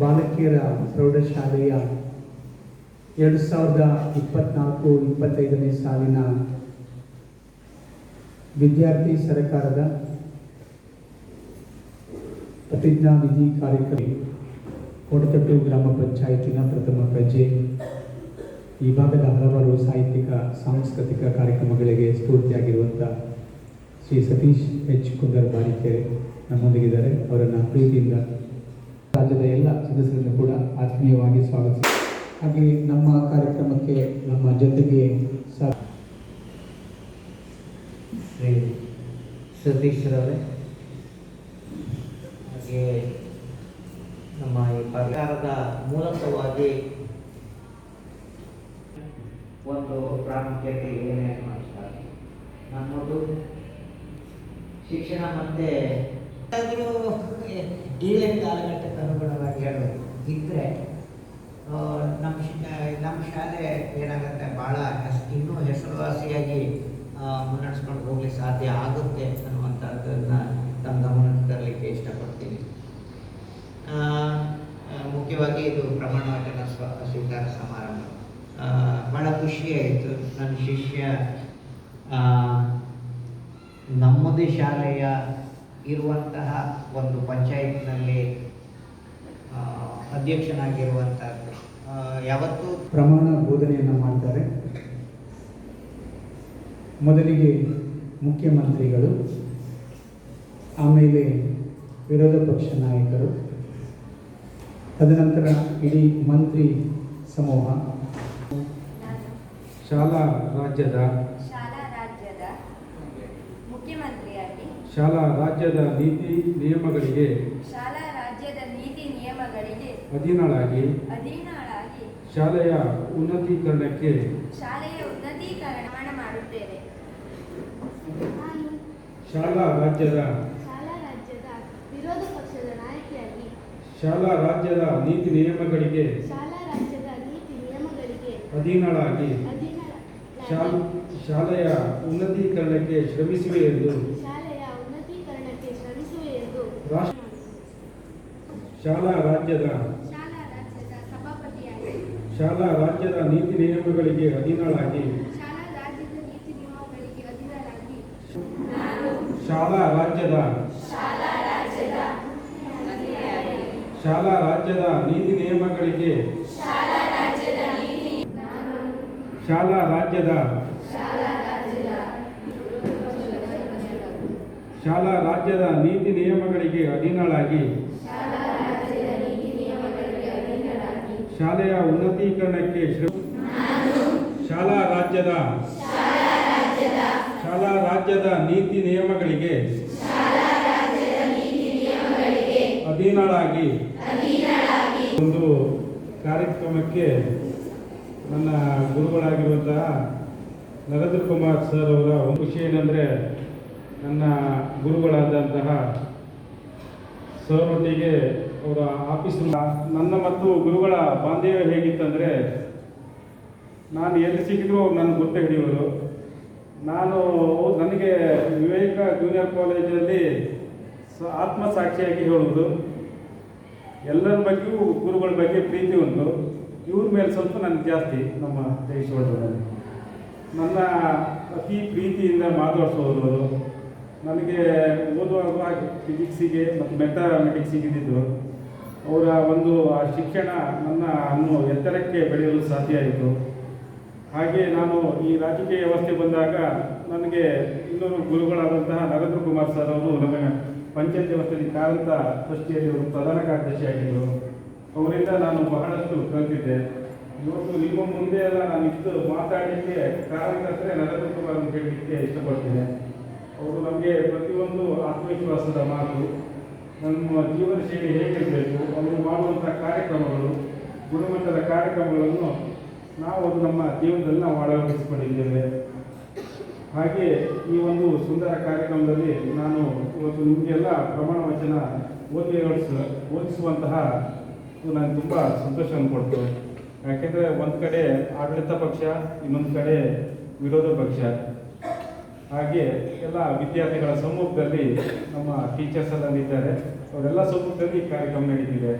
ಬಾಲಕಿಯರ ಪ್ರೌಢಶಾಲೆಯ ಎರಡು ಸಾವಿರದ ಇಪ್ಪತ್ನಾಲ್ಕು ಇಪ್ಪತ್ತೈದನೇ ಸಾಲಿನ ವಿದ್ಯಾರ್ಥಿ ಸರ್ಕಾರದ ಪ್ರತಿಜ್ಞಾ ವಿಧಿ ಕಾರ್ಯಕ್ರಮ ಕೊಡತಟ್ಟು ಗ್ರಾಮ ಪಂಚಾಯತಿನ ಪ್ರಥಮ ಪ್ರಜೆ. ಈ ಭಾಗದ ಹಲವಾರು ಸಾಹಿತ್ಯಿಕ, ಸಾಂಸ್ಕೃತಿಕ ಕಾರ್ಯಕ್ರಮಗಳಿಗೆ ಸ್ಫೂರ್ತಿಯಾಗಿರುವಂಥ ಶ್ರೀ ಸತೀಶ್ ಎಚ್ ಕುಂದರ್ ಬಾರಿಕೆರೆ ನಮ್ಮೊಂದಿಗಿದ್ದಾರೆ. ಅವರನ್ನು ಪ್ರೀತಿಯಿಂದ ರಾಜ್ಯದ ಎಲ್ಲ ಸದಸ್ಯರನ್ನು ಕೂಡ ಆತ್ಮೀಯವಾಗಿ ಸ್ವಾಗತಿಸಿ. ಹಾಗೆ ನಮ್ಮ ಕಾರ್ಯಕ್ರಮಕ್ಕೆ ನಮ್ಮ ಜೊತೆಗೆ ಸಾ ಶ್ರೀ ಸತೀಶ್ರವರೇ ಹಾಗೆ ನಮ್ಮ ಈ ಪ್ರಕಾರದ ಮೂಲಕವಾಗಿ ಒಂದು ಪ್ರಾಮುಖ್ಯತೆ ಏನೇ ಮಾಡ್ತಾರೆ ನಮ್ಮದು ಶಿಕ್ಷಣ ಮತ್ತೆ ಇದೇ ಕಾಲಘಟ್ಟಕ್ಕೆ ಅನುಗುಣವಾಗಿ ಹೇಳಬೇಕು ಇದ್ದರೆ ನಮ್ಮ ನಮ್ಮ ಶಾಲೆ ಏನಾಗುತ್ತೆ, ಭಾಳ ಇನ್ನೂ ಹೆಸರುವಾಸಿಯಾಗಿ ಮುನ್ನಡೆಸ್ಕೊಂಡು ಹೋಗ್ಲಿಕ್ಕೆ ಸಾಧ್ಯ ಆಗುತ್ತೆ ಅನ್ನುವಂಥದ್ದನ್ನು ತಮ್ಮ ಗಮನಕ್ಕೆ ತರಲಿಕ್ಕೆ ಇಷ್ಟಪಡ್ತೀನಿ. ಮುಖ್ಯವಾಗಿ ಇದು ಪ್ರಮಾಣ ವಚನ ಸ್ವ, ಸ್ವೀಕಾರ ಸಮಾರಂಭ. ಭಾಳ ಖುಷಿಯಾಯಿತು ನನ್ನ ಶಿಷ್ಯ ನಮ್ಮದೇ ಶಾಲೆಯ ಇರುವಂತಹ ಒಂದು ಪಂಚಾಯತ್ನಲ್ಲಿ ಅಧ್ಯಕ್ಷನಾಗಿರುವಂತಹದ್ದು. ಯಾವತ್ತು? ಪ್ರಮಾಣ ಬೋಧನೆಯನ್ನು ಮಾಡ್ತಾರೆ. ಮೊದಲಿಗೆ ಮುಖ್ಯಮಂತ್ರಿಗಳು ಆಮೇಲೆ ವಿರೋಧ ಪಕ್ಷ ನಾಯಕರು ತದನಂತರ ಇಡೀ ಮಂತ್ರಿ ಸಮೂಹ ಶಾಲಾ ರಾಜ್ಯದ ಶಾಲಾ ರಾಜ್ಯದ ನೀತಿ ನಿಯಮಗಳಿಗೆ ಶಾಲಾ ರಾಜ್ಯದ ನೀತಿ ನಿಯಮಗಳಿಗೆ ಅಧೀನಳಾಗಿ ಅಧೀನಳಾಗಿ ಶಾಲೆಯ ಉನ್ನತೀಕರಣಕ್ಕೆ ಶಾಲೆಯ ಉನ್ನತೀಕರಣ ಮಾಡುತ್ತೇವೆ. ಶಾಲಾ ರಾಜ್ಯದ ಶಾಲಾ ರಾಜ್ಯದ ವಿರೋಧ ಪಕ್ಷದ ನಾಯಕಿಯಾಗಿ ಶಾಲಾ ರಾಜ್ಯದ ನೀತಿ ನಿಯಮಗಳಿಗೆ ಶಾಲಾ ರಾಜ್ಯದ ನೀತಿ ನಿಯಮಗಳಿಗೆ ಅಧೀನಳಾಗಿ ಶಾಲೆಯ ಉನ್ನತೀಕರಣಕ್ಕೆ ಶ್ರಮಿಸುವೆ ಎಂದು ಶಾಲೆಯ ಉನ್ನತೀಕರಣಕ್ಕೆ ಶ್ರಮಿಸುವೆ ಎಂದು ರಾಷ್ಟ್ರ ಶಾಲಾ ರಾಜ್ಯದ ಶಾಲಾ ರಾಜ್ಯದ ನೀತಿ ನಿಯಮಗಳಿಗೆ ಅಧೀನಳಾಗಿ ಶಾಲಾ ರಾಜ್ಯದ ಶಾಲಾ ರಾಜ್ಯದ ನೀತಿ ನಿಯಮಗಳಿಗೆ ಶಾಲಾ ರಾಜ್ಯದ ಶಾಲಾ ರಾಜ್ಯದ ನೀತಿ ನಿಯಮಗಳಿಗೆ ಅಧೀನಳಾಗಿ ಶಾಲೆಯ ಉನ್ನತೀಕರಣಕ್ಕೆ ಶಾಲಾ ರಾಜ್ಯದ ಶಾಲಾ ರಾಜ್ಯದ ನೀತಿ ನಿಯಮಗಳಿಗೆ ಅಧೀನಳಾಗಿ ಒಂದು ಕಾರ್ಯಕ್ರಮಕ್ಕೆ ನನ್ನ ಗುರುಗಳಾಗಿರುವಂತಹ ನರೇಂದ್ರ ಕುಮಾರ್ ಸರ್ ಅವರ ವಿಷಯ ಏನಂದರೆ ನನ್ನ ಗುರುಗಳಾದಂತಹ ಸರ್ ಒಟ್ಟಿಗೆ ಅವರ ಆಫೀಸ್ ನನ್ನ ಮತ್ತು ಗುರುಗಳ ಬಾಂಧವ್ಯ ಹೇಗಿತ್ತಂದರೆ, ನಾನು ಎಲ್ಲಿ ಸಿಕ್ಕಿದ್ರು ನನ್ನ ಗೊತ್ತೇ ಹಿಡಿಯೋರು. ನಾನು ನನಗೆ ವಿವೇಕ ಜೂನಿಯರ್ ಕಾಲೇಜಲ್ಲಿ ಸ ಆತ್ಮಸಾಕ್ಷಿಯಾಗಿ ಹೇಳುವುದು. ಎಲ್ಲರ ಬಗ್ಗೆಯೂ ಗುರುಗಳ ಬಗ್ಗೆ ಪ್ರೀತಿ ಉಂಟು. ಇವ್ರ ಮೇಲೆ ಸ್ವಲ್ಪ ನನಗೆ ಜಾಸ್ತಿ ನಮ್ಮ ದೇಶದಲ್ಲಿ ನನ್ನ ಅತಿ ಪ್ರೀತಿಯಿಂದ ಮಾತಾಡಿಸೋದು ನನಗೆ ಓದುವಾಗ ಫಿಸಿಕ್ಸಿಗೆ ಮತ್ತು ಮೆಥಮೆಟಿಕ್ಸಿಗೆ ಇದ್ದಿದ್ದು ಅವರ ಒಂದು, ಆ, ಶಿಕ್ಷಣ ನನ್ನ ಅನ್ನು ಎತ್ತರಕ್ಕೆ ಬೆಳೆಯಲು ಸಾಧ್ಯ ಆಯಿತು. ಹಾಗೆ ನಾನು ಈ ರಾಜಕೀಯ ವ್ಯವಸ್ಥೆ ಬಂದಾಗ ನನಗೆ ಇನ್ನೊಂದು ಗುರುಗಳಾದಂತಹ ನರೇಂದ್ರ ಕುಮಾರ್ ಸರ್ ಅವರು ನಮ್ಮ ಪಂಚಾಯತ್ ವ್ಯವಸ್ಥೆಯಲ್ಲಿ ಕಾರಂತ ಟ್ರಸ್ಟಿಯಲ್ಲಿ ಅವರು ಪ್ರಧಾನ ಕಾರ್ಯದರ್ಶಿ ಆಗಿದ್ದರು. ಅವರಿಂದ ನಾನು ಬಹಳಷ್ಟು ಕಲಿತಿದ್ದೆ. ಇವತ್ತು ನಿಮ್ಮ ಮುಂದೆ ಎಲ್ಲ ನಾನು ಇಷ್ಟು ಮಾತಾಡಲಿಕ್ಕೆ ಕಾರಣ ನರೇಂದ್ರ ಕುಮಾರ್ ಅಂತ ಹೇಳಲಿಕ್ಕೆ ಇಷ್ಟಪಡ್ತೇನೆ. ಅವರು ನಮಗೆ ಪ್ರತಿಯೊಂದು ಆತ್ಮವಿಶ್ವಾಸದ ಮಾತು, ನಮ್ಮ ಜೀವನ ಶೈಲಿ ಹೇಗಿರಬೇಕು, ಅವರು ಮಾಡುವಂಥ ಕಾರ್ಯಕ್ರಮಗಳು, ಗುಣಮಟ್ಟದ ಕಾರ್ಯಕ್ರಮಗಳನ್ನು ನಾವು ಅದು ನಮ್ಮ ಜೀವನದಲ್ಲಿ ನಾವು ಅಳವಡಿಸಿಕೊಂಡಿದ್ದೇವೆ. ಹಾಗೆ ಈ ಒಂದು ಸುಂದರ ಕಾರ್ಯಕ್ರಮದಲ್ಲಿ ನಾನು ಇವತ್ತು ನಿಮಗೆಲ್ಲ ಪ್ರಮಾಣ ವಚನ ಓದಿ ಓದಿಸ ಓದಿಸುವಂತಹ ನಾನು ತುಂಬ ಸಂತೋಷವನ್ನು ಕೊಡ್ತೇನೆ ಯಾಕೆಂದರೆ ಒಂದು ಕಡೆ ಆಡಳಿತ ಪಕ್ಷ, ಇನ್ನೊಂದು ಕಡೆ ವಿರೋಧ ಪಕ್ಷ. ಹಾಗೆ ಎಲ್ಲ ವಿದ್ಯಾರ್ಥಿಗಳ ಸಮ್ಮುಖದಲ್ಲಿ ನಮ್ಮ ಟೀಚರ್ಸ್ ಎಲ್ಲ ಇದ್ದಾರೆ. ಅವರೆಲ್ಲ ಸಮ್ಮುಖದಲ್ಲಿ ಈ ಕಾರ್ಯಕ್ರಮ ನಡೀತಿದೆ.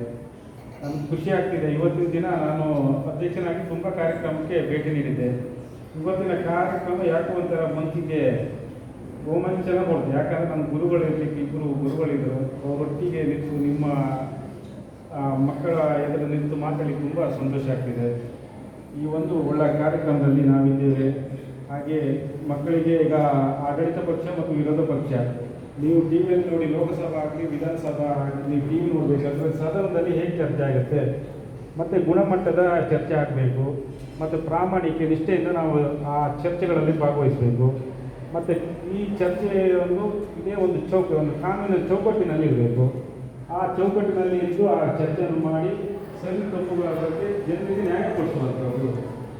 ನಮ್ಗೆ ಖುಷಿ ಆಗ್ತಿದೆ. ಇವತ್ತಿನ ದಿನ ನಾನು ಅಧ್ಯಕ್ಷನಾಗಿ ತುಂಬ ಕಾರ್ಯಕ್ರಮಕ್ಕೆ ಭೇಟಿ ನೀಡಿದ್ದೆ. ಇವತ್ತಿನ ಕಾರ್ಯಕ್ರಮ ಯಾಕೋ ಒಂಥರ ಮನಸ್ಸಿಗೆ ರೋಮಾಂಚನ ಕೊಡ್ತು ಯಾಕಂದರೆ ನನ್ನ ಗುರುಗಳು ಇರಲಿಕ್ಕೆ ಇಬ್ಬರು ಗುರುಗಳಿದ್ದರು ಅವರೊಟ್ಟಿಗೆ ನಿಂತು ನಿಮ್ಮ ಮಕ್ಕಳ ಎದುರು ನಿಂತು ಮಾತಾಡಲಿಕ್ಕೆ ತುಂಬ ಸಂತೋಷ ಆಗ್ತಿದೆ. ಈ ಒಂದು ಒಳ್ಳೆಯ ಕಾರ್ಯಕ್ರಮದಲ್ಲಿ ನಾವಿದ್ದೇವೆ. ಹಾಗೆ ಮಕ್ಕಳಿಗೆ ಈಗ ಆಡಳಿತ ಪಕ್ಷ ಮತ್ತು ವಿರೋಧ ಪಕ್ಷ, ನೀವು ಟಿ ವಿಯಲ್ಲಿ ನೋಡಿ ಲೋಕಸಭಾ ಆಗಲಿ, ವಿಧಾನಸಭಾ ಆಗಲಿ, ನೀವು ಟಿ ವಿ ನೋಡಬೇಕಾದ್ರೆ ಸದನದಲ್ಲಿ ಹೇಗೆ ಚರ್ಚೆ ಆಗುತ್ತೆ? ಮತ್ತು ಗುಣಮಟ್ಟದ ಚರ್ಚೆ ಆಗಬೇಕು. ಮತ್ತು ಪ್ರಾಮಾಣಿಕ ನಿಷ್ಠೆಯಿಂದ ನಾವು ಆ ಚರ್ಚೆಗಳಲ್ಲಿ ಭಾಗವಹಿಸಬೇಕು. ಮತ್ತು ಈ ಚರ್ಚೆಯನ್ನು ಇದೇ ಒಂದು ಚೌಕ, ಒಂದು ಕಾನೂನಿನ ಚೌಕಟ್ಟಿನಲ್ಲಿ ಇರಬೇಕು ಆ ಚೌಕಟ್ಟಿನಲ್ಲಿ ಇದ್ದು ಆ ಚರ್ಚೆಯನ್ನು ಮಾಡಿ ಸರಿ ತಪ್ಪುಗಳ ಬಗ್ಗೆ ಜನರಿಗೆ ನ್ಯಾಯ ಕೊಡಿಸುವಂಥದ್ದು.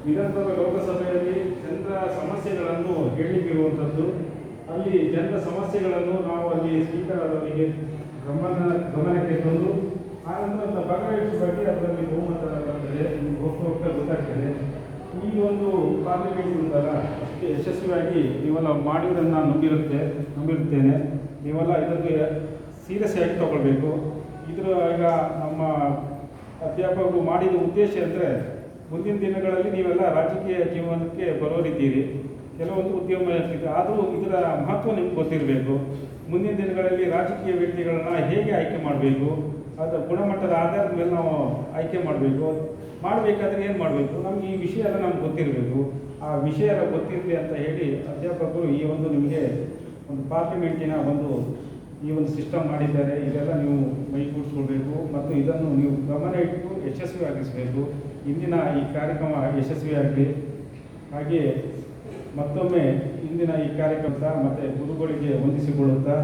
ವಿಧಾನಸಭೆ ಲೋಕಸಭೆಯಲ್ಲಿ ಜನರ ಸಮಸ್ಯೆಗಳನ್ನು ಹೇಳಲಿಕ್ಕಿರುವಂಥದ್ದು ಅಲ್ಲಿ ಜನರ ಸಮಸ್ಯೆಗಳನ್ನು ನಾವು ಅಲ್ಲಿ ಸ್ಪೀಕರ್ ಅವರಿಗೆ ಗಮನ, ಗಮನಕ್ಕೆ ತಂದು ಆನಂತರ ಬಗ್ಗೆ ಅದರಲ್ಲಿ ಬಹುಮತ ಬರ್ತದೆ ಹೋಗ್ತಾ ಗೊತ್ತಾಗ್ತದೆ. ಈ ಒಂದು ಪಾರ್ಲಿಮೆಂಟ್ ಉಂಟಲ್ಲ ಅಷ್ಟು ಯಶಸ್ವಿಯಾಗಿ ನೀವೆಲ್ಲ ಮಾಡಿರೋದನ್ನು ನಾನು ನಂಬಿರುತ್ತೆ, ನಂಬಿರುತ್ತೇನೆ. ನೀವೆಲ್ಲ ಇದಕ್ಕೆ ಸೀರಿಯಸ್ ಆಗಿ ತಗೊಳ್ಬೇಕು. ಇದರ ಈಗ ನಮ್ಮ ಅಧ್ಯಾಪಕರು ಮಾಡಿದ ಉದ್ದೇಶ ಅಂದರೆ ಮುಂದಿನ ದಿನಗಳಲ್ಲಿ ನೀವೆಲ್ಲ ರಾಜಕೀಯ ಜೀವನಕ್ಕೆ ಬರೋರಿದ್ದೀರಿ ಕೆಲವೊಂದು ಉದ್ಯಮ ಇರ್ತಿದೆ. ಆದರೂ ಇದರ ಮಹತ್ವ ನಿಮ್ಗೆ ಗೊತ್ತಿರಬೇಕು. ಮುಂದಿನ ದಿನಗಳಲ್ಲಿ ರಾಜಕೀಯ ವ್ಯಕ್ತಿಗಳನ್ನ ಹೇಗೆ ಆಯ್ಕೆ ಮಾಡಬೇಕು? ಅದರ ಗುಣಮಟ್ಟದ ಆಧಾರದ ಮೇಲೆ ನಾವು ಆಯ್ಕೆ ಮಾಡಬೇಕು. ಮಾಡಬೇಕಾದ್ರೆ ಏನು ಮಾಡಬೇಕು? ನಮ್ಗೆ ಈ ವಿಷಯ ಎಲ್ಲ ನಮ್ಗೆ ಗೊತ್ತಿರಬೇಕು. ಆ ವಿಷಯ ಎಲ್ಲ ಗೊತ್ತಿರಲಿ ಅಂತ ಹೇಳಿ ಅಧ್ಯಾಪಕರು ಈ ಒಂದು ನಿಮಗೆ ಒಂದು ಪಾರ್ಲಿಮೆಂಟಿನ ಒಂದು ಈ ಒಂದು ಸಿಸ್ಟಮ್ ಮಾಡಿದ್ದಾರೆ. ಇದೆಲ್ಲ ನೀವು ಮೈಗೂಡಿಸ್ಕೊಳ್ಬೇಕು ಮತ್ತು ಇದನ್ನು ನೀವು ಗಮನ ಇಟ್ಟು ಯಶಸ್ವಿಯಾಗಿಸಬೇಕು. ಇಂದಿನ ಈ ಕಾರ್ಯಕ್ರಮ ಯಶಸ್ವಿಯಾಗಲಿ ಹಾಗೆ ಮತ್ತೊಮ್ಮೆ ಇಂದಿನ ಈ ಕಾರ್ಯಕ್ರಮದ ಮತ್ತು ಗುರುಗಳಿಗೆ ಹೊಂದಿಸಿಕೊಳ್ಳುತ್ತಾ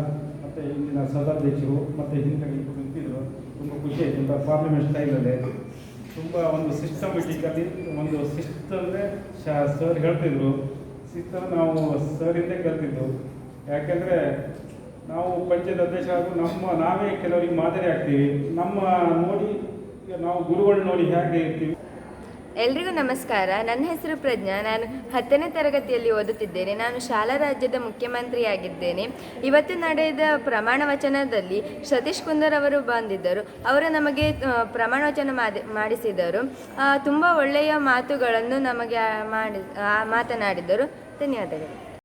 ಮತ್ತು ಇಂದಿನ ಸದಾಧ್ಯಕ್ಷರು ಮತ್ತು ಹಿಂದೆ ನಿಂತಿದ್ರು ತುಂಬ ಖುಷಿ ಆಯಿತು. ತುಂಬ ಪಾರ್ಲಿಮೆಂಟ್ ಸ್ಟೈಲಲ್ಲಿ ತುಂಬ ಒಂದು ಸಿಸ್ಟಮೆಟಿಕಲಿ ಒಂದು ಶಿಸ್ತು ಅಂದರೆ ಶಾ ಸರ್ ಹೇಳ್ತಿದ್ರು. ಶಿಸ್ತನ್ನು ನಾವು ಸರಿಂದ ಕಲ್ತಿದ್ದು. ಯಾಕೆಂದರೆ ನಾವು ಪಂಚಾಯತ್ ಅಧ್ಯಕ್ಷ ಹಾಗೂ ನಮ್ಮ, ನಾವೇ ಕೆಲವರಿಗೆ ಮಾದರಿ ಆಗ್ತೀವಿ. ನಮ್ಮ ನೋಡಿ, ನಾವು ಗುರುಗಳು ನೋಡಿ ಹೇಗೆ ಇರ್ತೀವಿ. ಎಲ್ರಿಗೂ ನಮಸ್ಕಾರ. ನನ್ನ ಹೆಸರು ಪ್ರಜ್ಞಾ. ನಾನು ಹತ್ತನೇ ತರಗತಿಯಲ್ಲಿ ಓದುತ್ತಿದ್ದೇನೆ. ನಾನು ಶಾಲಾ ರಾಜ್ಯದ ಮುಖ್ಯಮಂತ್ರಿಯಾಗಿದ್ದೇನೆ. ಇವತ್ತು ನಡೆದ ಪ್ರಮಾಣ ವಚನದಲ್ಲಿ ಸತೀಶ್ ಕುಂದರ್ ಅವರು ಬಂದಿದ್ದರು. ಅವರು ನಮಗೆ ಪ್ರಮಾಣ ವಚನ ಮಾಡಿ ಮಾಡಿಸಿದರು. ತುಂಬ ಒಳ್ಳೆಯ ಮಾತುಗಳನ್ನು ನಮಗೆ ಮಾಡಿ ಮಾತನಾಡಿದರು. ಧನ್ಯವಾದಗಳು.